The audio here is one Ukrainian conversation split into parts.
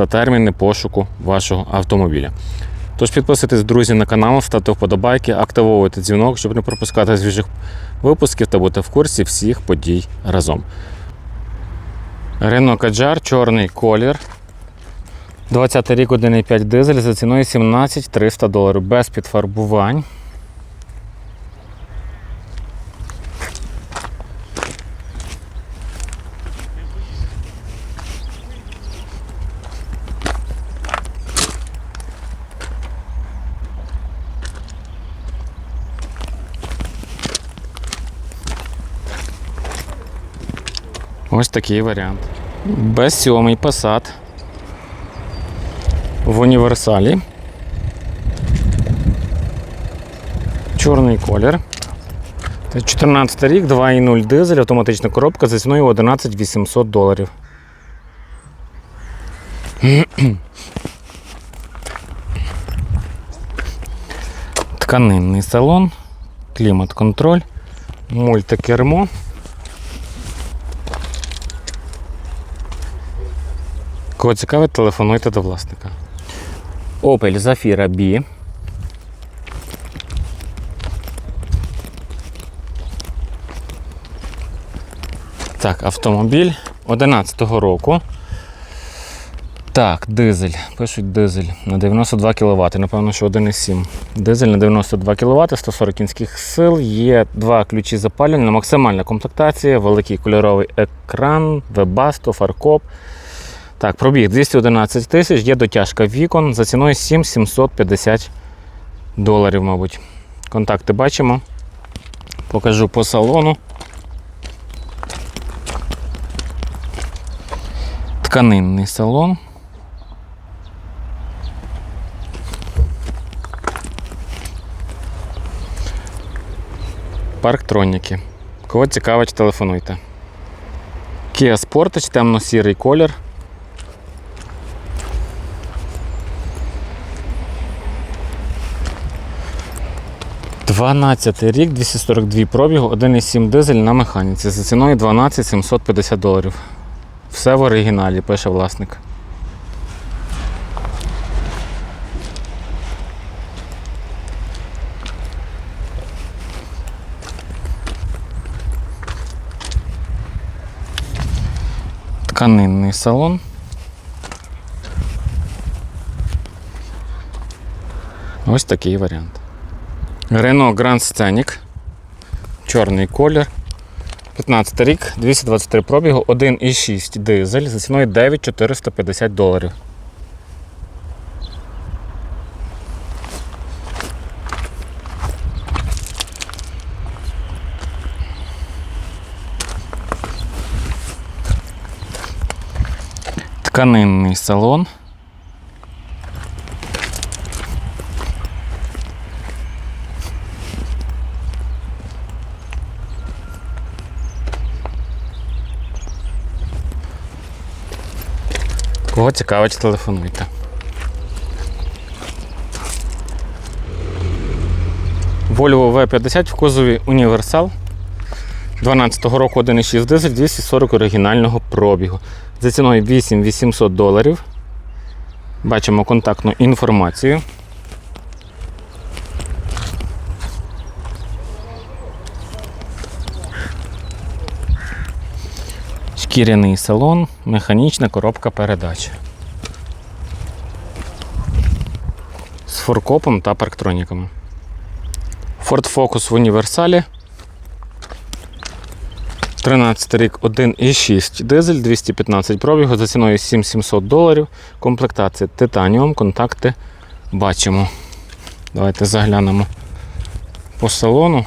та терміни пошуку вашого автомобіля. Тож підписуйтесь, друзі, на канал, ставте вподобайки, активовуйте дзвінок, щоб не пропускати свіжих випусків та бути в курсі всіх подій разом. Renault Kadjar, чорний колір. 20 рік 1,5 дизель за ціною 17 300 доларів без підфарбувань. Ось такий варіант. Без сьомий Passat в універсалі. Чорний колір. 14 рік, 2,0 дизель, автоматична коробка за ціною 11 800 доларів. Тканинний салон, клімат-контроль, мультикермо. Кого цікавить, телефонуйте до власника. Opel Zafira B. Так, автомобіль 11-го року. Так, дизель. Пишуть дизель на 92 кВт. Напевно, що 1,7. Дизель на 92 кВт, 140 кінських сил. Є два ключі запалювання, максимальна комплектація, великий кольоровий екран, вебасто, фаркоп. Так, пробіг 211 тисяч, є дотяжка вікон за ціною 7750 доларів, мабуть. Контакти бачимо. Покажу по салону. Тканинний салон. Парктроніки. Кого цікавить, телефонуйте. Kia Sportage, темно-сірий колір. 12 рік, 242 пробігу, 1,7 дизель на механіці за ціною 12 750 доларів. Все в оригіналі, пише власник. Тканинний салон. Ось такий варіант. Renault Grand Scenic. Чорний колір. 15 рік, 223 пробігу, 1,6 дизель за ціною 9450 доларів. Тканинний салон. Кого цікавить, телефонуйте. Volvo V50 в кузові універсал. 12-го року 1,6 дизель 240 оригінального пробігу. За ціною 8800 доларів. Бачимо контактну інформацію. Шкіряний салон, механічна коробка передач. З форкопом та парктроніками. Ford Focus в універсалі 13 рік 1,6 дизель, 215 пробігу за ціною 7700 доларів. Комплектація титаніум, контакти бачимо. Давайте заглянемо по салону.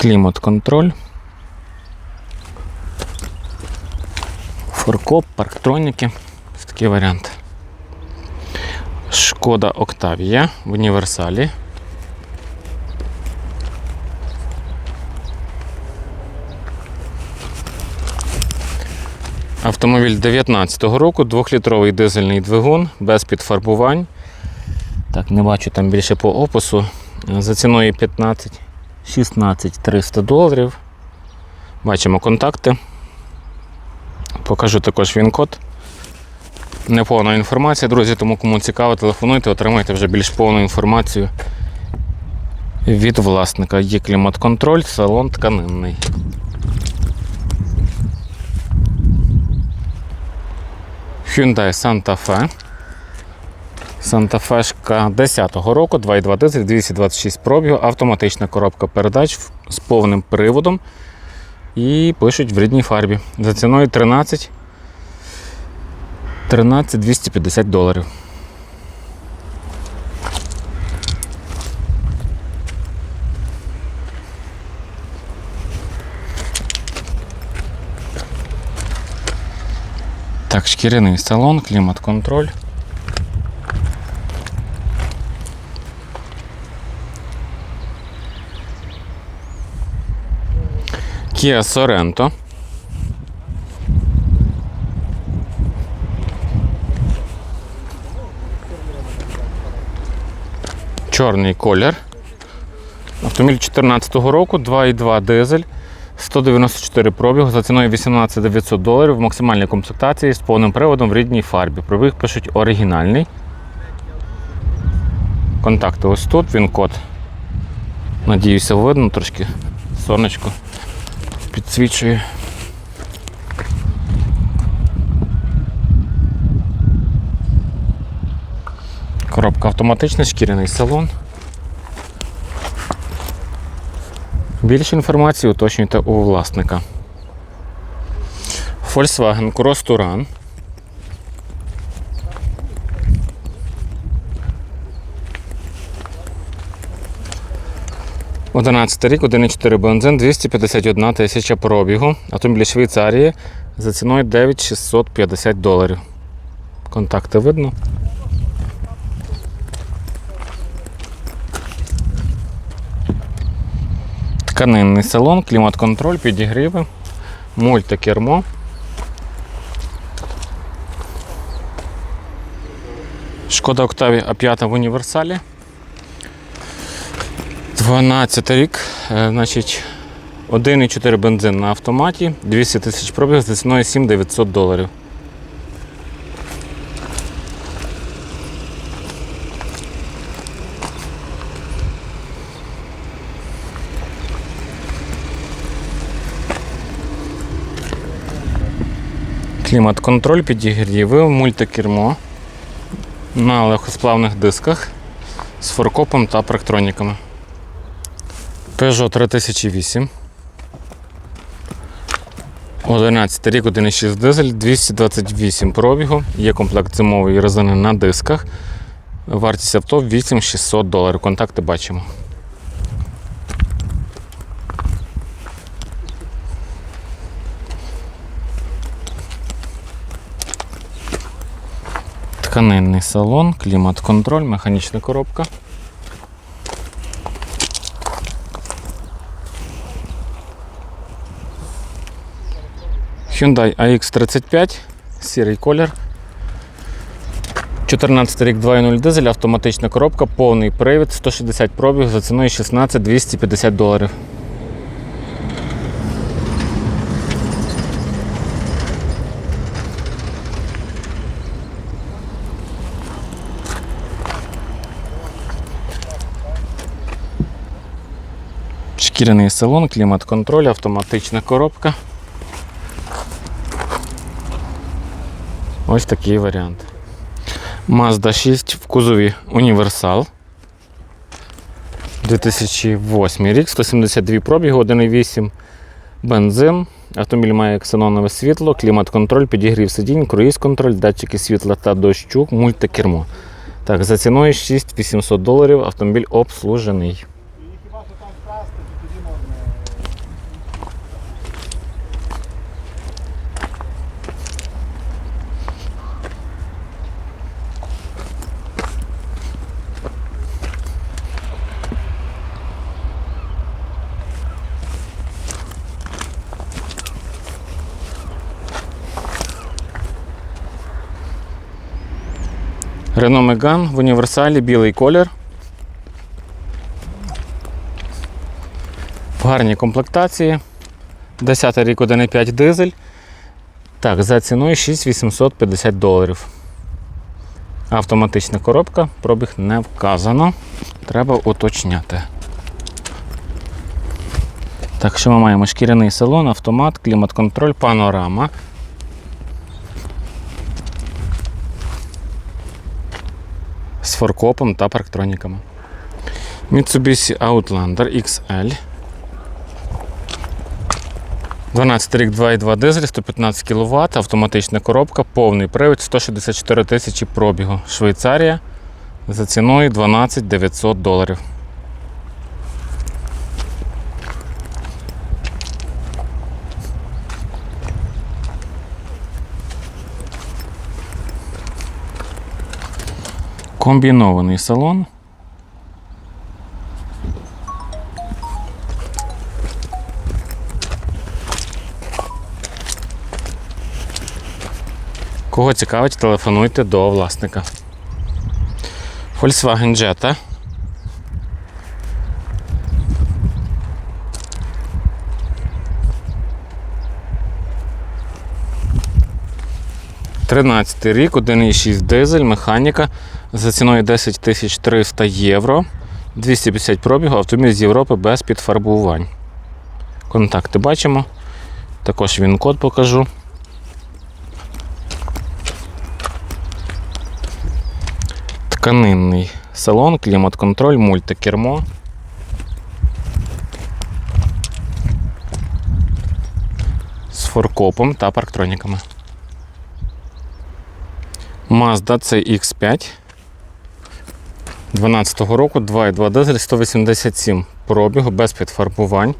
Клімат-контроль. Форкоп, парктроніки. Ось такий варіант. Шкода Октавія в універсалі. Автомобіль 19-го року, 2-літровий дизельний двигун без підфарбувань. Так, не бачу там більше по опису. За ціною 15 16 300 доларів. Бачимо контакти. Покажу також він-код. Неповна інформація, друзі, тому кому цікаво, телефонуйте, отримайте вже більш повну інформацію від власника. Є клімат-контроль, салон тканинний. Hyundai Santa Fe. Fe 10-го року, 2,2 дизель, 226 пробігу, автоматична коробка передач з повним приводом. І пишуть в рідній фарбі. За ціною 13 13 250 доларів. Так, шкіряний салон, клімат-контроль. Kia Sorento. Чорний колір. Автомобіль 2014 року, 2,2 дизель, 194 пробігу за ціною 18 900 доларів в максимальній комплектації з повним приводом в рідній фарбі. Пробіг пишуть оригінальний. Контакти ось тут, він код. Надіюся, видно трошки сонечко підсвічує. Коробка автоматична, шкіряний салон. Більше інформації уточнюйте у власника. Volkswagen Cross Touran. Одинадцятий рік, 1,4 бензин, 251 тисяча пробігу. Автомобіль Швейцарії за ціною 9650 доларів. Контакти видно. Тканинний салон, клімат-контроль, підігріви, мультикермо. Шкода Октавія А5 в універсалі. 12 рік, е, значить, 1,4 бензин на автоматі, 200 тисяч пробіг за ціною 7900 доларів. Клімат-контроль, підігріви, мультикермо на легкосплавних дисках з форкопом та парктроніками. Peugeot 3008. 11 рік, 1,6 дизель, 228 пробігу. Є комплект зимової резини на дисках. Вартість авто 8600 доларів. Контакти бачимо. Тканинний салон, клімат-контроль, механічна коробка. Hyundai AX35, сірий колір. 14 рік 2.0 дизель, автоматична коробка, повний привід, 160 пробіг за ціною 16 250 доларів. Шкіряний салон, клімат-контроль, автоматична коробка. Ось такий варіант. Mazda 6 в кузові Універсал. 2008 рік, 172 пробігу, 1,8 бензин. Автомобіль має ксенонове світло, клімат-контроль, підігрів сидінь, круїз-контроль, датчики світла та дощу, мультикермо. Так, за ціною 6800 доларів автомобіль обслужений. Renault Megane в універсалі білий колір. В гарній комплектації. 10 рік 1,5 дизель. Так, за ціною 6850 доларів. Автоматична коробка, пробіг не вказано. Треба уточняти. Так, що ми маємо? Шкіряний салон, автомат, клімат-контроль, панорама. З форкопом та парктроніками. Mitsubishi Outlander XL. 12 рік 2,2 дизель, 115 кВт, автоматична коробка, повний привід, 164 тисячі пробігу. Швейцарія за ціною 12 900 доларів. Комбінований салон. Кого цікавить, телефонуйте до власника. Volkswagen Jetta. Тринадцятий рік, 1,6 дизель, механіка за ціною 10 300 євро. 250 пробігу, автомобіль з Європи без підфарбувань. Контакти бачимо. Також він код покажу. Тканинний салон, клімат-контроль, мультикермо. З форкопом та парктроніками. Mazda CX5 12 року 2,2 дизель 187 пробігу без підфарбувань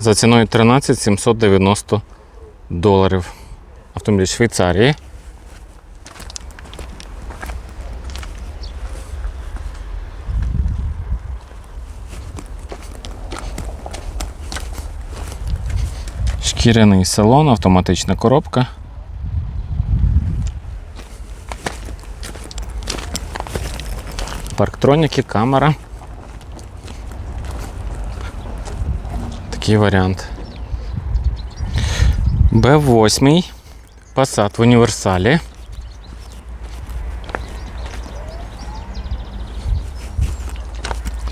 за ціною 13 790 доларів. Автомобіль Швейцарії. Шкіряний салон, автоматична коробка. Парктроніки, камера. Такий варіант. Б8. Passat в універсалі.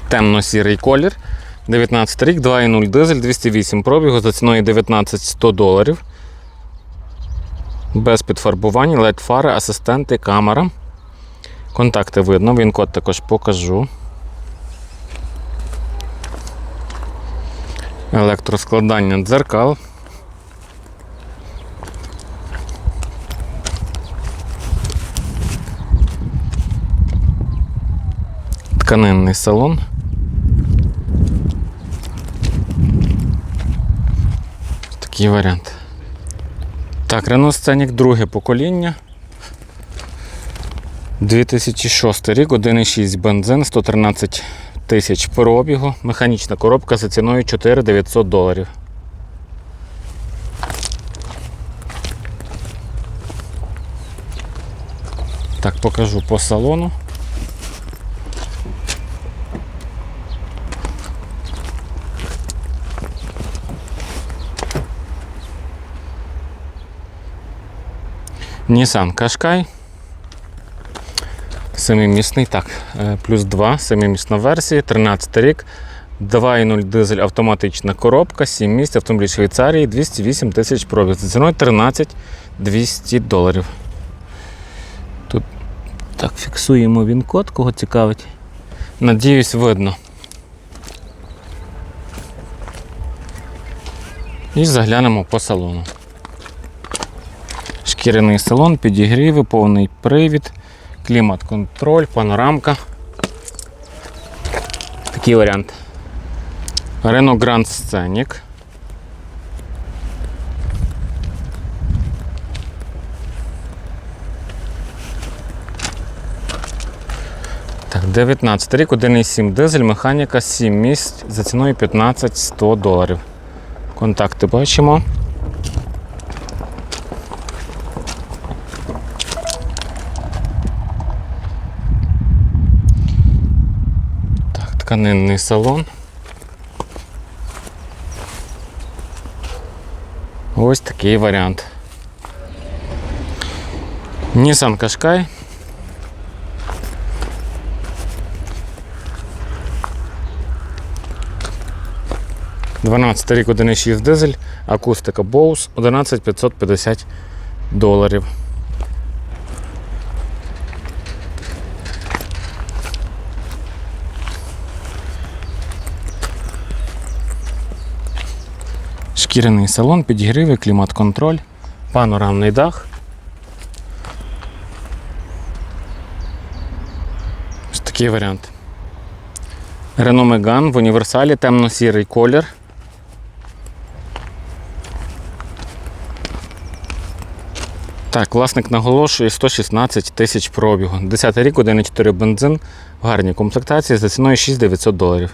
Темно-сірий колір. 19 рік, 2,0 дизель, 208 пробігу за ціною 19 100 доларів. Без підфарбувань, LED фари, асистенти, камера. Контакти видно, він код також покажу. Електроскладання дзеркал. Тканинний салон. Такий варіант. Так, Renault Scenic друге покоління. 2006 рік, 1,6 бензин, 113 тисяч пробігу, механічна коробка за ціною 4900 доларів. Так, покажу по салону. Nissan Qashqai. Семимісний, так, е, плюс 2, семимісна версія, 13 рік, 2,0 дизель автоматична коробка, 7 місць, автомобіль Швейцарії, 208 тисяч пробіг. За ціною 13 200 доларів. Тут Так, фіксуємо він код, кого цікавить. Надіюсь, видно. І заглянемо по салону. Шкіряний салон, підігріви, повний привід, клімат-контроль, панорамка. Такий варіант. Renault Grand Scenic. Так, 19 рік, 1,7 дизель, механіка 7 місць за ціною 15-100 доларів. Контакти бачимо. Тканинний салон. Ось такий варіант. Nissan Qashqai. Дванадцятий рік 1,6 дизель, акустика Bose 11550 доларів. Шкіряний салон, підігріви, клімат-контроль, панорамний дах. Ось такий варіант. Renault Megane в універсалі темно-сірий колір. Так, власник наголошує 116 тисяч пробігу. 10 рік, 1,4 бензин в гарній комплектації за ціною 6900 доларів.